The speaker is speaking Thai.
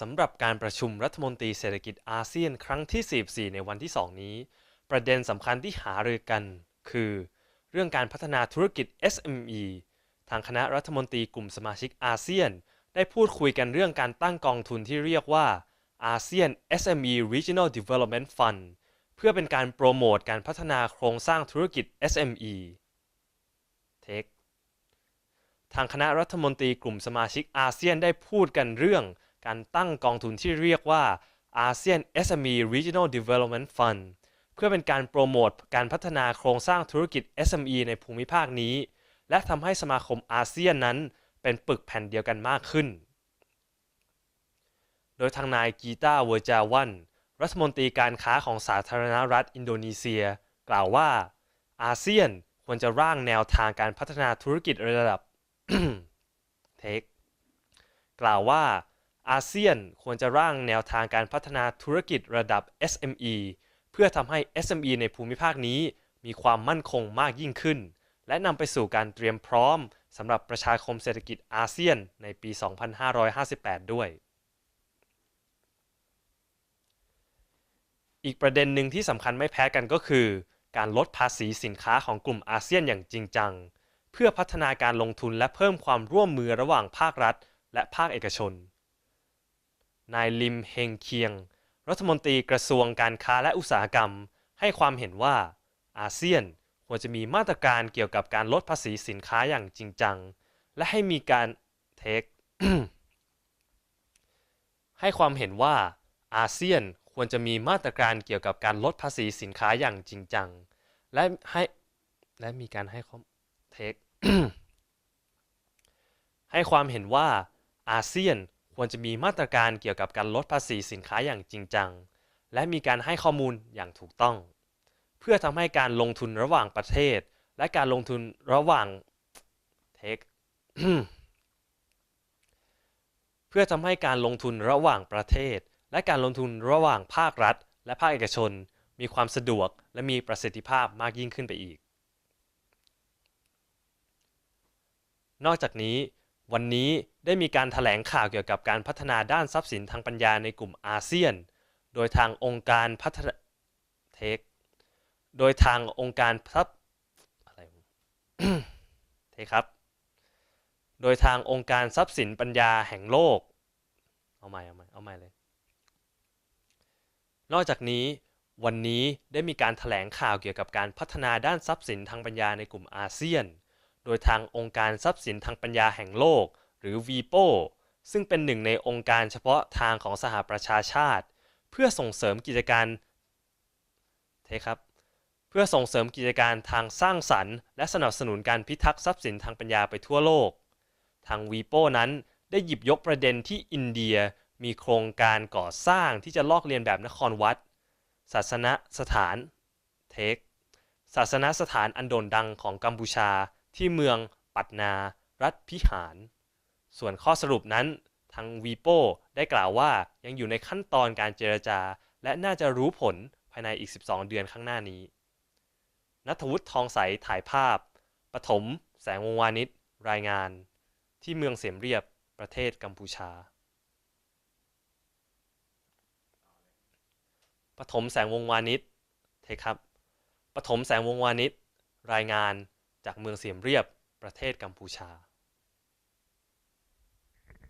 สำหรับการประชุมรัฐมนตรีเศรษฐกิจอาเซียนครั้งที่ 44 ในวันที่ 2 นี้ ประเด็นสำคัญที่หารือกัน คือ เรื่องการพัฒนาธุรกิจ SME ทางคณะรัฐมนตรีกลุ่มสมาชิกอาเซียน ได้พูดคุยกันเรื่องการตั้งกองทุนที่เรียกว่าอาเซียน SME Regional Development Fund เพื่อเป็นการโปรโมทการพัฒนาโครงสร้างธุรกิจ SME Take ทางคณะรัฐมนตรีกลุ่มสมาชิกอาเซียนได้พูดกันเรื่อง การตั้งกองทุนที่เรียกว่าอาเซียน SME Regional Development Fund เพื่อเป็นการโปรโมทการพัฒนาโครงสร้างธุรกิจ SME ในภูมิภาคนี้ และทำให้สมาคมอาเซียนนั้นเป็นปึกแผ่นเดียวกันมากขึ้น โดยทางนายกีตาเวอร์จาวันรัฐมนตรีการค้าของสาธารณรัฐอินโดนีเซีย กล่าวว่า อาเซียนควรจะร่างแนวทางการพัฒนาธุรกิจระดับเทคกล่าวว่า อาเซียนควรจะร่างแนวทางการพัฒนาธุรกิจระดับ SME เพื่อทำให้ SME ในภูมิภาคนี้มีความมั่นคงมากยิ่งขึ้น และนำไปสู่การเตรียมพร้อมสำหรับประชาคมเศรษฐกิจอาเซียนในปี 2558 ด้วย อีกประเด็นหนึ่งที่สำคัญไม่แพ้กันก็คือ การลดภาษีสินค้าของกลุ่มอาเซียนอย่างจริงจัง เพื่อพัฒนาการลงทุนและเพิ่มความร่วมมือระหว่างภาครัฐ และภาคเอกชน นายลิมเฮงเคียง รัฐมนตรีกระทรวงการค้าและอุตสาหกรรม ให้ความเห็นว่าอาเซียนควรจะมีมาตรการเกี่ยวกับการลดภาษีสินค้าอย่างจริงจัง และให้มีการเทคให้ความเห็นว่าอาเซียนควรจะมีมาตรการเกี่ยวกับการลดภาษีสินค้าอย่างจริงจัง และให้และมีการให้ความเทคให้ความเห็นว่าอาเซียน ควรจะมีมาตรการเกี่ยวกับการลดภาษีสินค้าอย่างจริงจัง และมีการให้ข้อมูลอย่างถูกต้อง เพื่อทำให้การลงทุนระหว่างประเทศ และการลงทุนระหว่างเทคเพื่อทำให้การลงทุนระหว่างประเทศ และการลงทุนระหว่างภาครัฐ และภาคเอกชน มีความสะดวกและมีประสิทธิภาพมากยิ่งขึ้นไปอีก นอกจากนี้ วันนี้ได้มีการถแถลงข่าวเกี่ยวกับการพัฒนาด้านทรัพย์สินทางปัญญาในกลุ่มอาเซียน โดยทางองค์การพัฒนาเทค โดยทางองค์การพัฒอะไรเทครับ โดยทางองค์การทรัพย์สินปัญญาแห่งโลก เอาใหม่เอาใหม่เอาใหม่เลย นอกจากนี้วันนี้ได้มีการถแถลงข่าวเกี่ยวกับการพัฒนาด้านทรัพย์สินทางปัญญาในกลุ่มอาเซียน โดยทางองค์การทรัพย์สินทางปัญญาแห่งโลก หรือ VIPO ซึ่งเป็นหนึ่งในองค์การเฉพาะทางของสหประชาชาติ เพื่อส่งเสริมกิจการเทครับเพื่อส่งเสริมกิจการทางสร้างสรรค์ และสนับสนุนการพิทักษ์ทรัพย์สินทางปัญญาไปทั่วโลก ทาง VIPO นั้นได้หยิบยกประเด็นที่อินเดียมีโครงการก่อสร้างที่จะลอกเลียนแบบนครวัด ศาสนสถานเทคศาสนสถานอันโด่งดังของกัมพูชา ที่เมืองปัตนา รัฐพิหาร ส่วนข้อสรุปนั้นทางวีโปได้กล่าวว่ายังอยู่ในขั้นตอนการเจรจา และน่าจะรู้ผลภายในอีก 12 เดือนข้างหน้านี้ นัทวุฒิทองใสถ่ายภาพ ปฐม แสงวงวานิชรายงาน ที่เมืองเสียมเรียบ ประเทศกัมพูชา ปฐมแสงวงวานิชเทคครับ ปฐมแสงวงวานิชรายงาน จากเมืองเสียมเรียบประเทศกัมพูชา